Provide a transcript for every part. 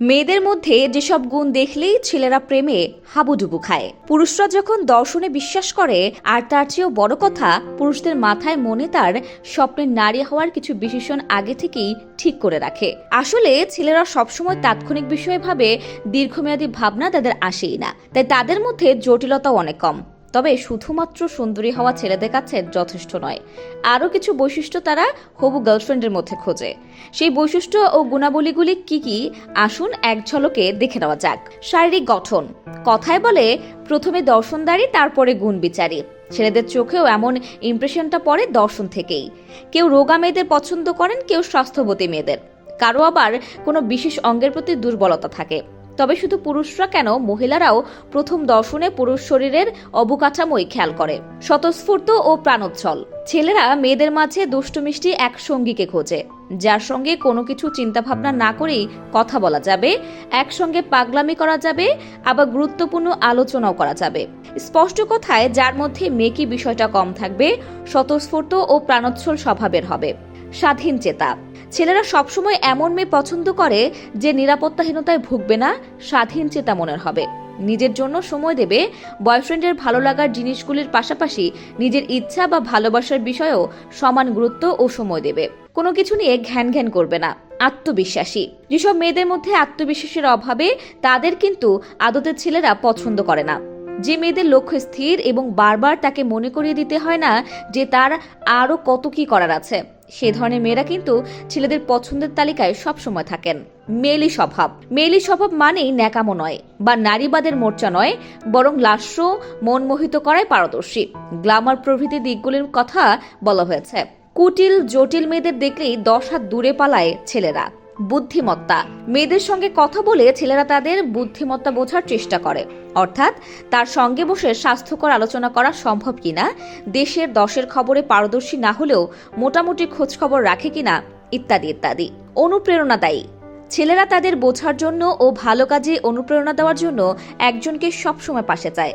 মেয়েদের মধ্যে যেসব গুণ দেখলেই ছেলেরা প্রেমে হাবুডুবু খায়। পুরুষরা যখন দর্শনে বিশ্বাস করে, আর তার চেয়েও বড় কথা, পুরুষদের মাথায় মনে তার স্বপ্নের নারী হওয়ার কিছু বিশেষণ আগে থেকেই ঠিক করে রাখে। আসলে ছেলেরা সবসময় তাৎক্ষণিক বিষয়ে ভাবে, দীর্ঘমেয়াদী ভাবনা তাদের আসেই না। তাই তাদের মধ্যে জটিলতাও অনেক কম। তবে শুধুমাত্র সুন্দরী হওয়া ছেলেদের কাছে যথেষ্ট নয়। আরও কিছু বৈশিষ্ট্য তারা হবু গার্লফ্রেন্ডের মধ্যে খোঁজে। সেই বৈশিষ্ট্য ও গুণাবলীগুলি কি কি? আসুন এক ঝলকে দেখে নেওয়া যাক। শারীরিক গঠন। কথায় বলে, প্রথমে দর্শনদারি, তারপরে গুণ বিচারী ছেলেদের চোখেও এমন ইমপ্রেশনটা পড়ে দর্শন থেকেই। কেউ রোগা মেয়েদের পছন্দ করেন, কেউ স্বাস্থ্যবতী মেয়েদের। কারও আবার কোনো বিশেষ অঙ্গের প্রতি দুর্বলতা থাকে। তবে শুধু পুরুষরা কেন, মহিলারাও প্রথম দর্শনে পুরুষ শরীরের অবকাঠামোই খেয়াল করে। স্বতঃস্ফূর্ত ও প্রাণোচ্ছল। ছেলেরা মেয়েদের মাঝে দুষ্টুমিষ্টি এক সঙ্গীকে খোঁজে। যার সঙ্গে কোনো কিছু চিন্তাভাবনা না করেই কথা বলা যাবে, একসঙ্গে পাগলামি করা যাবে, আবার গুরুত্বপূর্ণ আলোচনাও করা যাবে। স্পষ্ট কথায়, যার মধ্যে মেকি বিষয়টা কম থাকবে, স্বতঃস্ফূর্ত ও প্রাণোচ্ছল স্বভাবের হবে। স্বাধীন চেতা। ছেলেরা সবসময় এমন মেয়ে পছন্দ করে যে নিরাপত্তাহীনতায় ভুগবে না, স্বাধীন চেতা মনের হবে। নিজের জন্য সময় দেবে, বয়ফ্রেন্ডের ভালো লাগার জিনিসগুলির পাশাপাশি নিজের ইচ্ছা বা ভালোবাসার বিষয়েও সমান গুরুত্ব ও সময় দেবে। কোনো কিছু নিয়ে ঘ্যান ঘ্যান করবে না, আত্মবিশ্বাসী। যেসব মেয়েদের মধ্যে আত্মবিশ্বাসের অভাবে তাদের কিন্তু আদতের ছেলেরা পছন্দ করে না। যে মেয়েদের লক্ষ্য স্থির এবং বারবার তাকে মনে করিয়ে দিতে হয় না যে তার আরও কত কি করার আছে। সে ধরনের মেয়েরা কিন্তু ছেলেদের পছন্দের তালিকায় সবসময় থাকেন। মেলি স্বভাব। মেলি স্বভাব মানেই ন্যাকামো নয় বা নারীবাদের মোর্চা নয়, বরং লাস্য মনমোহিত করায় পারদর্শী। গ্লামার প্রভৃতি দিকগুলির কথা বলা হয়েছে। কুটিল, জটিল মেয়েদের দেখলেই দশ হাত দূরে পালায় ছেলেরা। বুদ্ধিমত্তা। মেয়েদের সঙ্গে কথা বলে ছেলেরা তাদের বুদ্ধিমত্তা বোঝার চেষ্টা করে। অর্থাৎ তার সঙ্গে বসে স্বাস্থ্যকর আলোচনা করা সম্ভব কিনা, দেশের দশের খবরে পারদর্শী না হলেও মোটামুটি খোঁজ খবর রাখে কিনা, ইত্যাদি ইত্যাদি। অনুপ্রেরণাদায়ী। ছেলেরা তাদের বোঝার জন্য ও ভালো কাজে অনুপ্রেরণা দেওয়ার জন্য একজনকে সবসময় পাশে চায়।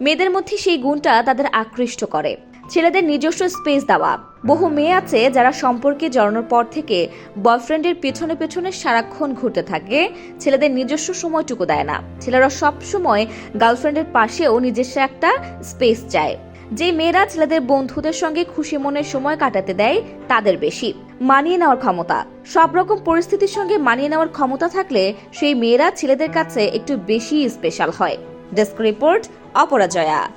মেয়েদের মধ্যে সেই গুণটা তাদের আকৃষ্ট করে। ছেলেদের নিজস্ব স্পেস দেওয়া। বহু মেয়ে আছে যারা সম্পর্কে জড়ানোর পর থেকে বয়ফ্রেন্ডের পেছনে পেছনে সারাক্ষণ ঘুরতে থাকে। ছেলেদের নিজস্ব সময়টুকু দেয় না। ছেলেরা সব সময় গার্লফ্রেন্ডের পাশেও নিজস্ব একটা স্পেস চায়। যে মেয়েরা ছেলেদের বন্ধুদের সঙ্গে খুশি মনের সময় কাটাতে দেয়, তাদের বেশি। মানিয়ে নেওয়ার ক্ষমতা। সব রকম পরিস্থিতির সঙ্গে মানিয়ে নেওয়ার ক্ষমতা থাকলে সেই মেয়েরা ছেলেদের কাছে একটু বেশি স্পেশাল হয়। Desk report Aparajaya.